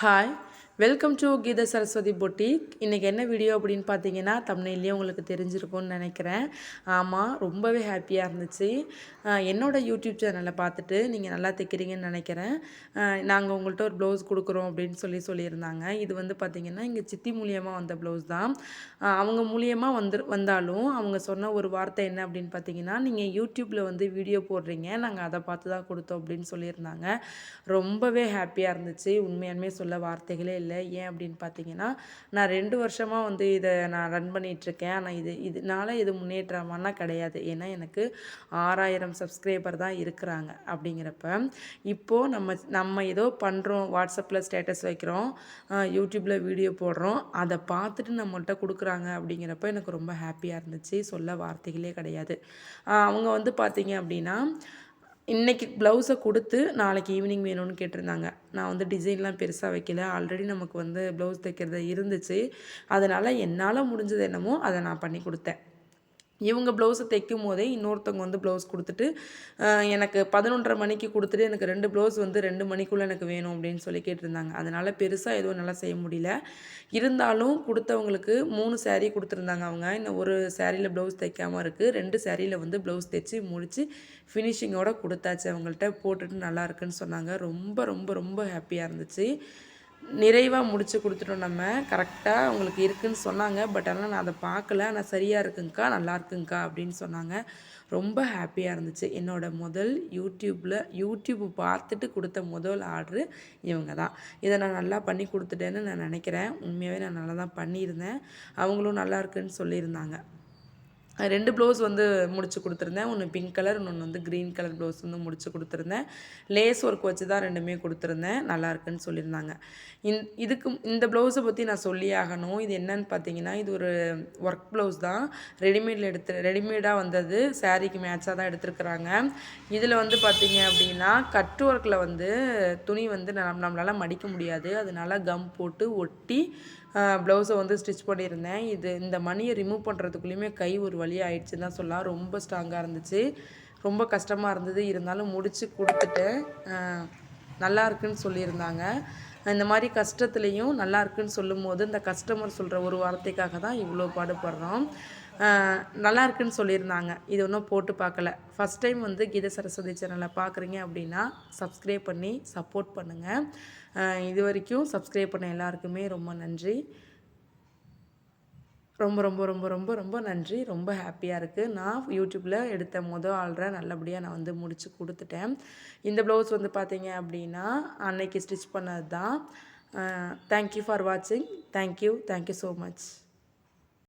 Hi welcome to Geetha Saraswati boutique இன்றைக்கி என்ன video அப்படின்னு பார்த்தீங்கன்னா தமிழ்லேயே உங்களுக்கு தெரிஞ்சிருக்கும்னு நினைக்கிறேன். ஆமாம் ரொம்பவே ஹாப்பியாக இருந்துச்சு. என்னோடய என்னோட யூடியூப் சேனலை பார்த்துட்டு நீங்கள் நல்லா தைக்கிறீங்கன்னு நினைக்கிறேன். நாங்கள் உங்கள்கிட்ட ஒரு ப்ளவுஸ் கொடுக்குறோம் அப்படின்னு சொல்லி சொல்லியிருந்தாங்க. இது வந்து பார்த்திங்கன்னா இங்கே சித்தி மூலியமாக வந்த ப்ளவுஸ் தான். அவங்க மூலியமாக வந்து வந்தாலும் அவங்க சொன்ன ஒரு வார்த்தை என்ன அப்படின்னு பார்த்தீங்கன்னா நீங்கள் யூடியூப்பில் வந்து வீடியோ போடுறீங்க. நாங்கள் அதை பார்த்து தான் கொடுத்தோம் அப்படின்னு சொல்லியிருந்தாங்க. ரொம்பவே ஹாப்பியாக இருந்துச்சு. உண்மையாலுமே சொல்ல வார்த்தைகளே இல்லை. ஏன் அப்படின்னு பார்த்தீங்கன்னா நான் ரெண்டு வருஷமாக வந்து இதை நான் ரன் பண்ணிகிட்ருக்கேன் ஆனால் இது இதனால இது முன்னேற்றமானா கிடையாது. ஏன்னா எனக்கு ஆறாயிரம் சப்ஸ்கிரைபர் தான் இருக்கிறாங்க அப்படிங்கிறப்ப இப்போது நம்ம நம்ம ஏதோ பண்ணுறோம் வாட்ஸ்அப்பில் ஸ்டேட்டஸ் வைக்கிறோம் யூடியூப்பில் வீடியோ போடுறோம் அதை பார்த்துட்டு நம்மகிட்ட கொடுக்குறாங்க அப்படிங்கிறப்ப எனக்கு ரொம்ப ஹாப்பியாக இருந்துச்சு. சொல்ல வார்த்தைகளே கிடையாது. அவங்க வந்து பார்த்தீங்க அப்படின்னா இன்றைக்கி ப்ளவுஸை கொடுத்து நாளைக்கு ஈவினிங் வேணும்னு கேட்டிருந்தாங்க. நான் வந்து டிசைன்லாம் பெருசாக வைக்கல. ஆல்ரெடி நமக்கு வந்து ப்ளவுஸ் தைக்கிறது இருந்துச்சு. அதனால் என்னால் முடிஞ்சது என்னமோ அதை நான் பண்ணி கொடுத்தேன். இவங்க ப்ளவுஸை தைக்கும் போதே இன்னொருத்தவங்க வந்து ப்ளவுஸ் கொடுத்துட்டு எனக்கு பதினொன்றரை மணிக்கு கொடுத்துட்டு எனக்கு ரெண்டு ப்ளவுஸ் வந்து ரெண்டு மணிக்குள்ளே எனக்கு வேணும் அப்படின்னு சொல்லி கேட்டிருந்தாங்க. அதனால் பெருசாக எதுவும் நல்லா செய்ய முடியல. இருந்தாலும் கொடுத்தவங்களுக்கு மூணு சேரீ கொடுத்துருந்தாங்க அவங்க. இன்னும் ஒரு சேரீயில் ப்ளவுஸ் தைக்காமல் இருக்குது ரெண்டு சேரீயில் வந்து ப்ளவுஸ் தைச்சி முடித்து ஃபினிஷிங்கோடு கொடுத்தாச்சு. அவங்கள்ட்ட போட்டுட்டு நல்லா இருக்குன்னு சொன்னாங்க. ரொம்ப ரொம்ப ரொம்ப ஹாப்பியாக இருந்துச்சு. நிறைவாக முடித்து கொடுத்துட்டோம் நம்ம. கரெக்டாக அவங்களுக்கு இருக்குன்னு சொன்னாங்க. பட் ஆனால் நான் அதை பார்க்கல. ஆனால் சரியாக இருக்குங்க்கா நல்லா இருக்குங்க்கா அப்படின்னு சொன்னாங்க. ரொம்ப ஹாப்பியாக இருந்துச்சு. என்னோட முதல் யூடியூப்பில் யூடியூப் பார்த்துட்டு கொடுத்த முதல் ஆர்டரு இவங்க தான் இதை நான் நல்லா பண்ணி கொடுத்துட்டேன்னு நான் நினைக்கிறேன். உண்மையாகவே நான் நல்லா தான் பண்ணியிருந்தேன். அவங்களும் நல்லா இருக்குன்னு சொல்லியிருந்தாங்க. ரெண்டு ப்ளவுஸ் வந்து முடிச்சு கொடுத்துருந்தேன். ஒன்று பிங்க் கலர் இன்னொன்று வந்து க்ரீன் கலர் ப்ளவுஸ் வந்து முடிச்சு கொடுத்துருந்தேன். லேஸ் ஒர்க் வச்சு தான் ரெண்டுமே கொடுத்துருந்தேன். நல்லா இருக்குன்னு சொல்லியிருந்தாங்க. இந் இதுக்கு இந்த ப்ளவுஸை பற்றி நான் சொல்லி ஆகணும். இது என்னன்னு பார்த்தீங்கன்னா இது ஒரு ஒர்க் ப்ளவுஸ் தான். ரெடிமேடில் எடுத்து ரெடிமேடாக வந்தது. சாரீக்கு மேட்சாக தான் எடுத்துருக்குறாங்க. இதில் வந்து பார்த்தீங்க அப்படின்னா கட் ஒர்க்கில் வந்து துணி வந்து நம் நம்மளால் மடிக்க முடியாது. அதனால கம் போட்டு ஒட்டி ப்ளவுஸை வந்து ஸ்டிச் பண்ணியிருந்தேன். இது இந்த மணியை ரிமூவ் பண்ணுறதுக்குள்ளேயுமே கை ஒரு வழி ஆயிடுச்சுன்னு தான் சொல்லலாம் ரொம்ப ஸ்ட்ராங்காக இருந்துச்சு. ரொம்ப கஷ்டமாக இருந்தது. இருந்தாலும் முடித்து கொடுத்துட்டேன். நல்லா இருக்குன்னு சொல்லியிருந்தாங்க. இந்த மாதிரி கஷ்டத்துலேயும் நல்லா இருக்குன்னு சொல்லும்போது இந்த கஸ்டமர் சொல்கிற ஒரு வார்த்தைக்காக தான் இவ்வளோ பாடுபடுறோம். நல்லா இருக்குன்னு சொல்லியிருந்தாங்க. இது ஒன்றும் போட்டு பார்க்கல. ஃபஸ்ட் டைம் வந்து கீத சரஸ்வதி சேனலை பார்க்குறீங்க அப்படின்னா சப்ஸ்கிரைப் பண்ணி சப்போர்ட் பண்ணுங்கள் இது வரைக்கும் சப்ஸ்கிரைப் பண்ண எல்லாருக்குமே ரொம்ப நன்றி. ரொம்ப ரொம்ப ரொம்ப ரொம்ப ரொம்ப நன்றி. ரொம்ப ஹாப்பியாக இருக்குது நான் யூடியூப்பில் எடுத்த மொதல் ஆள்ற நல்லபடியாக நான் வந்து முடித்து கொடுத்துட்டேன். இந்த ப்ளவுஸ் வந்து பார்த்தீங்க அப்படின்னா அன்னைக்கு ஸ்டிச் பண்ணது தான் தேங்க்யூ ஃபார் வாட்சிங் thank you thank you so much